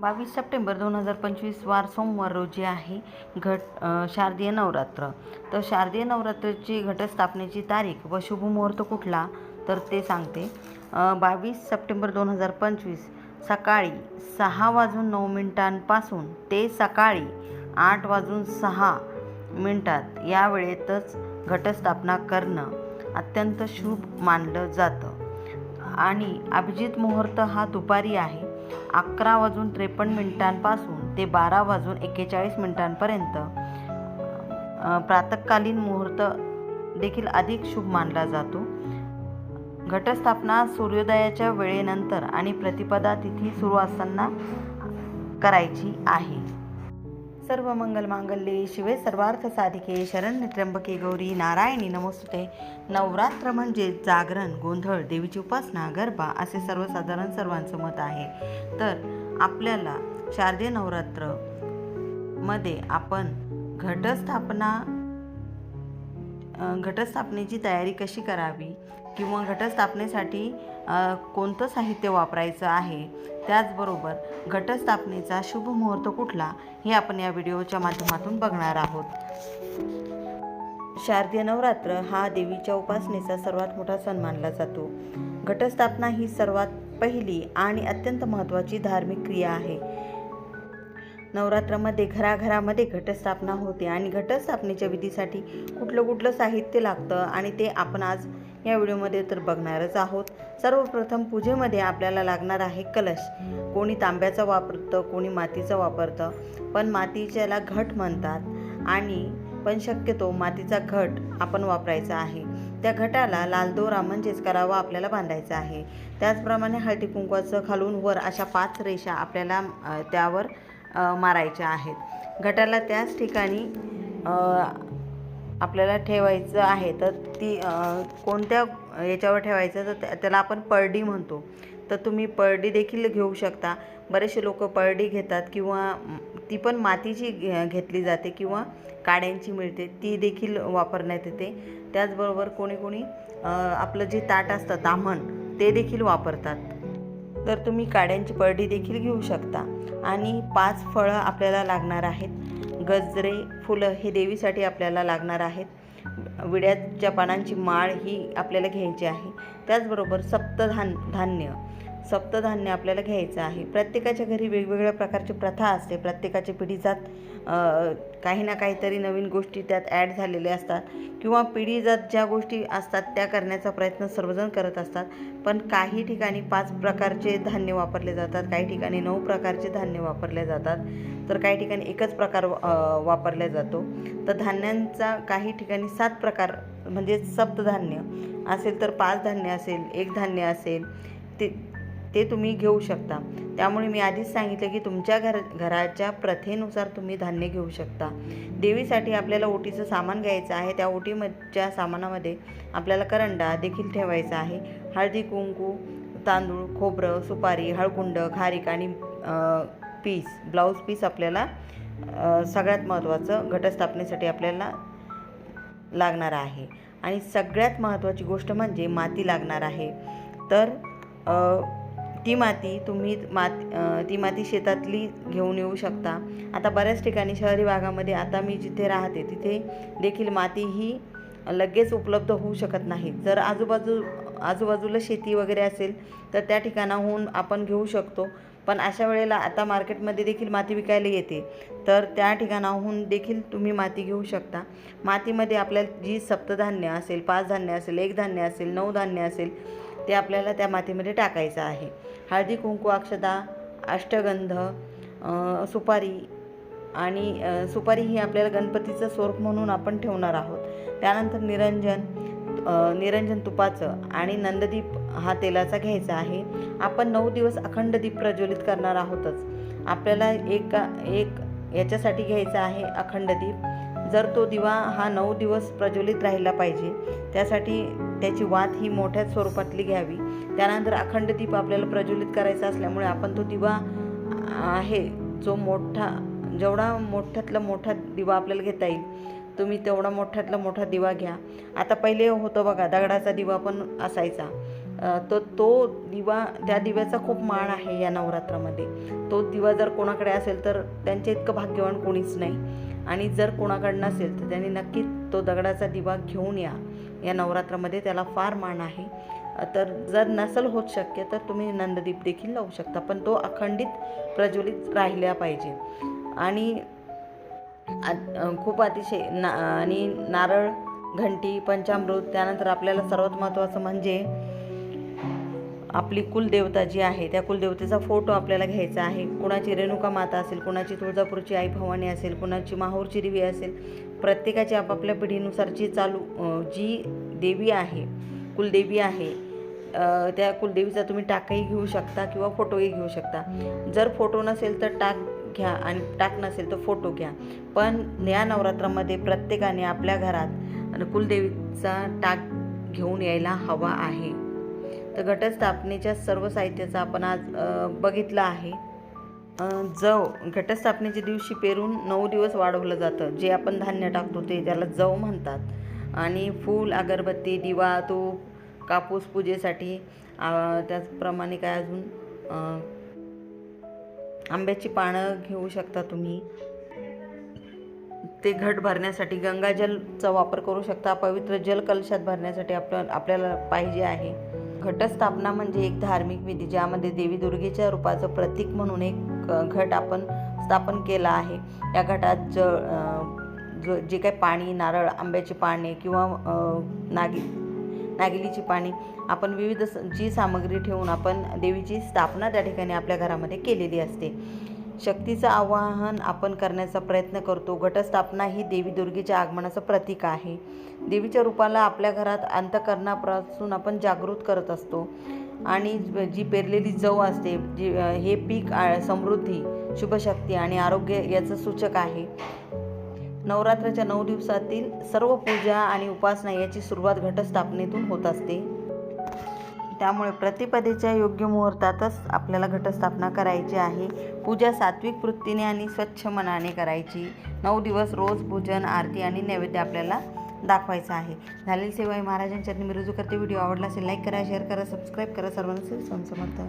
बावीस सप्टेंबर दोन हजार पंचवीस वार सोमवार रोजी आहे घट शारदीय नवरात्र. तर शारदीय नवरात्राची घटस्थापनेची तारीख व शुभमुहूर्त कुठला? तर ते सांगते. बावीस सप्टेंबर दोन हजार पंचवीस सकाळी सहा वाजून नऊ मिनिटांपासून ते सकाळी आठ वाजून सहा मिनिटात या वेळेतच घटस्थापना करणं अत्यंत शुभ मानलं जातं. आणि अभिजित मुहूर्त हा दुपारी आहे. अकरा वाजून त्रेपन्न मिनिटांपासून ते बारा वाजून एक्केचाळीस मिनिटांपर्यंत प्रातकालीन प्रातःकालीन मुहूर्त देखील अधिक शुभ मानला जातो. घटस्थापना सूर्योदयाच्या वेळेनंतर आणि प्रतिपदा तिथी सुरू असताना करायची आहे. सर्व मंगल मांगल्ये शिवे सर्वार्थ साधिके शरण्य त्र्यंबके गौरी नारायणी नमोस्तुते. नवरात्र म्हणजे जागरण गोंधळ देवीची उपासना गरबा असे सर्वसाधारण सर्वांचं मत आहे. तर आपल्याला शारदीय नवरात्रमध्ये आपण घटस्थापना घटस्थापनेची तयारी कशी करावी? किंवा घटस्थापनेसाठी कोणतं साहित्य वापरायचं आहे? त्याचबरोबर घटस्थापनेचा शुभ मुहूर्त कुठला? हे आपण या व्हिडिओच्या माध्यमातून बघणार आहोत. शारदीय नवरात्र हा देवीच्या उपासनेचा सर्वात मोठा सण मानला जातो. घटस्थापना ही सर्वात पहिली आणि अत्यंत महत्त्वाची धार्मिक क्रिया आहे. नवरात्रामध्ये घराघरामध्ये घटस्थापना होते आणि घटस्थापनेच्या विधीसाठी कुठलं कुठलं साहित्य लागतं आणि ते आपण आज या व्हिडिओमध्ये तर बघणारच आहोत. सर्वप्रथम पूजेमध्ये आपल्याला लागणार आहे कलश. कोणी तांब्याचा वापरतं कोणी मातीचा वापरतं. पण मातीच्याला घट म्हणतात. आणि पण शक्यतो मातीचा घट आपण वापरायचा आहे. त्या घटाला लाल दोरा म्हणजेच करावा आपल्याला बांधायचा आहे. त्याचप्रमाणे हळदी कुंकवाचं खालून वर अशा पाच रेषा आपल्याला त्यावर मारायच्या आहेत. घटाला त्याच ठिकाणी आपल्याला ठेवायचं आहे तर ती कोणत्या याच्यावर ठेवायचं तर त्या- त्याला आपण परडी म्हणतो. तर तुम्ही परडी देखील घेऊ शकता. बरेचसे लोक परडी घेतात किंवा ती पण मातीची घे- घेतली जाते किंवा काड्यांची मिळते ती देखील वापरण्यात येते. त्याचबरोबर कोणी कोणी आपलं जे ताट असतं ताम्हण ते देखील वापरतात. तर तुम्ही काड्यांची परडी देखील घेऊ शकता. आणि पाच फळं आपल्याला लागणार आहेत. गजरे फुलं हे देवीसाठी आपल्याला लागणार आहेत. विड्याच्या पानांची माळ ही आपल्याला घ्यायची आहे. त्याचबरोबर सप्तधान धान्य. सप्तधान्य आपल्याला घ्यायचं आहे. प्रत्येकाच्या घरी वेगवेगळ्या प्रकारची प्रथा असते. प्रत्येकाच्या पिढीजात काही ना काहीतरी नवीन गोष्टी त्यात ॲड झालेल्या असतात. किंवा पिढीजात ज्या गोष्टी असतात त्या करण्याचा प्रयत्न सर्वजण करत असतात. पण काही ठिकाणी पाच प्रकारचे धान्य वापरले जातात. काही ठिकाणी नऊ प्रकारचे धान्य वापरले जातात. तर काही ठिकाणी एकच प्रकार वापरला जातो. तर धान्यांचा काही ठिकाणी सात प्रकार म्हणजे सप्तधान्य असेल तर पाच धान्य असेल एक धान्य असेल ते ते तुम्ही घेऊ शकता. त्यामुळे मी आधीच सांगितलं की तुमच्या घर घराच्या प्रथेनुसार तुम्ही धान्य घेऊ शकता. देवीसाठी आपल्याला ओटीचं सामान घ्यायचं आहे. त्या ओटीमच्या सामानामध्ये आपल्याला करंडा देखील ठेवायचा आहे. हळदी कुंकू तांदूळ खोबरं सुपारी हळकुंड खारीक आणि पीस ब्लाऊज पीस आपल्याला सगळ्यात महत्त्वाचं घटस्थापनेसाठी आपल्याला लागणार आहे. आणि सगळ्यात महत्त्वाची गोष्ट म्हणजे माती लागणार आहे. तर ती माती तुम्ही माती ती माती शेतातली घेऊन येऊ शकता. आता बऱ्याच ठिकाणी शहरी भागामध्ये आता मी जिथे राहते तिथे देखील माती ही लगेच उपलब्ध होऊ शकत नाही. जर आजूबाजू आजूबाजूला शेती वगैरे असेल तर त्या ठिकाणाहून आपण घेऊ शकतो. पण अशा वेळेला आता मार्केटमध्ये देखील माती विकायला येते. तर त्या ठिकाणाहून देखील तुम्ही माती घेऊ शकता. मातीमध्ये आपल्याला जी सप्तधान्य असेल पाच धान्य असेल एक धान्य असेल नऊ धान्य असेल ते आपल्याला त्या मातीमध्ये टाकायचं आहे. हळदी कुंकू अक्षदा अष्टगंध सुपारी आणि सुपारी ही आपल्याला गणपतीचं स्वरूप म्हणून आपण ठेवणार आहोत. त्यानंतर निरंजन निरंजन तुपाचं आणि नंददीप हा तेलाचा घ्यायचा आहे. आपण नऊ दिवस अखंड दीप प्रज्वलित करणार आहोतच. आपल्याला एक एक याच्यासाठी घ्यायचा आहे अखंड दीप. जर तो दिवा हा नऊ दिवस प्रज्वलित राहिला पाहिजे त्यासाठी त्याची वात ही मोठ्या स्वरूपातली घ्यावी. त्यानंतर अखंड दीप आपल्याला प्रज्वलित करायचा असल्यामुळे आपण तो दिवा आहे जो मोठा जेवढा मोठ्यातला मोठा दिवा आपल्याला घेता येईल तुम्ही तेवढा मोठ्यातला मोठा दिवा घ्या. आता पहिले होतं बघा दगडाचा दिवा पण असायचा. तर तो दिवा त्या दिव्याचा खूप मान आहे या नवरात्रामध्ये. तो दिवा जर कोणाकडे असेल तर त्यांच्या इतकं भाग्यवान कोणीच नाही. आणि जर कोणाकडे नसेल तर त्यांनी नक्कीच तो दगडाचा दिवा घेऊन या. या नवरात्रामध्ये त्याला फार मान आहे. तर जर नसेल होत शक्य तर तुम्ही नंददीप देखील लावू शकता. पण तो अखंडित प्रज्वलित राहिला पाहिजे. आणि खूप अतिशय ना आणि नारळ घंटी पंचामृत त्यानंतर आपल्याला सर्वात महत्त्वाचं म्हणजे आपली कुलदेवता जी आहे त्या कुलदेवतेचा फोटो आपल्याला घ्यायचा आहे. कुणाची रेणुका माता असेल कुणाची तुळजापूरची आई भवानी असेल कुणाची माहूरची देवी असेल प्रत्येकाची आपापल्या पिढीनुसार जी चालू जी देवी आहे कुलदेवी आहे त्या कुलदेवीचा तुम्ही टाकही घेऊ शकता किंवा फोटोही घेऊ शकता. जर फोटो नसेल तर टाक घ्या आणि टाक नसेल तर फोटो घ्या. पण या नवरात्रामध्ये प्रत्येकाने आपल्या घरात कुलदेवीचा टाक घेऊन यायला हवा आहे. तर घटस्थापनेच्या सर्व साहित्याचा आपण आज बघितलं आहे. जव घटस्थापनेच्या दिवशी पेरून नऊ दिवस वाढवलं जातं. जे आपण धान्य टाकतो ते त्याला जव म्हणतात. आणि फूल अगरबत्ती दिवा तूप कापूस पूजेसाठी त्याचप्रमाणे काय अजून आंब्याची पानं घेऊ शकता तुम्ही. ते घट भरण्यासाठी गंगाजलचा वापर करू शकता. पवित्र जल कलशात भरण्यासाठी आपलं आपल्याला पाहिजे आहे. घटस्थापना म्हणजे एक धार्मिक विधी ज्यामध्ये देवी दुर्गेच्या रूपाचं प्रतीक म्हणून एक घट आपण स्थापन केला आहे. या घटात ज ज जे काही पाणी नारळ आंब्याची पाने किंवा नागी नागिलीची पाने आपण विविध स- जी सामग्री ठेवून आपण देवीची स्थापना त्या ठिकाणी आपल्या घरामध्ये केलेली असते. शक्तीचं आवाहन आपण करण्याचा प्रयत्न करतो. घटस्थापना ही देवी दुर्गेच्या आगमनाचं प्रतीक आहे. देवीच्या रूपाला आपल्या घरात अंतकरणापासून आपण जागृत करत असतो. आणि जी पेरलेली जव असते जी हे पीक आ- समृद्धी शुभशक्ती आणि आरोग्य याचं सूचक आहे. नवरात्राच्या नऊ दिवसातील सर्व पूजा आणि उपासना याची सुरुवात घटस्थापनेतून होत असते. त्यामुळे प्रतिपदेच्या योग्य मुहूर्तातच आपल्याला घटस्थापना करायची आहे. पूजा सात्विक वृत्तीने आणि स्वच्छ मनाने करायची. नऊ दिवस रोज पूजन आरती आणि नैवेद्य आपल्याला दाखवायचं आहे. झालेली सेवा महाराजांच्या मी रुजू करते. व्हिडिओ आवडला असेल लाईक करा शेअर करा सबस्क्राईब करा. सर्वांचे समर्थ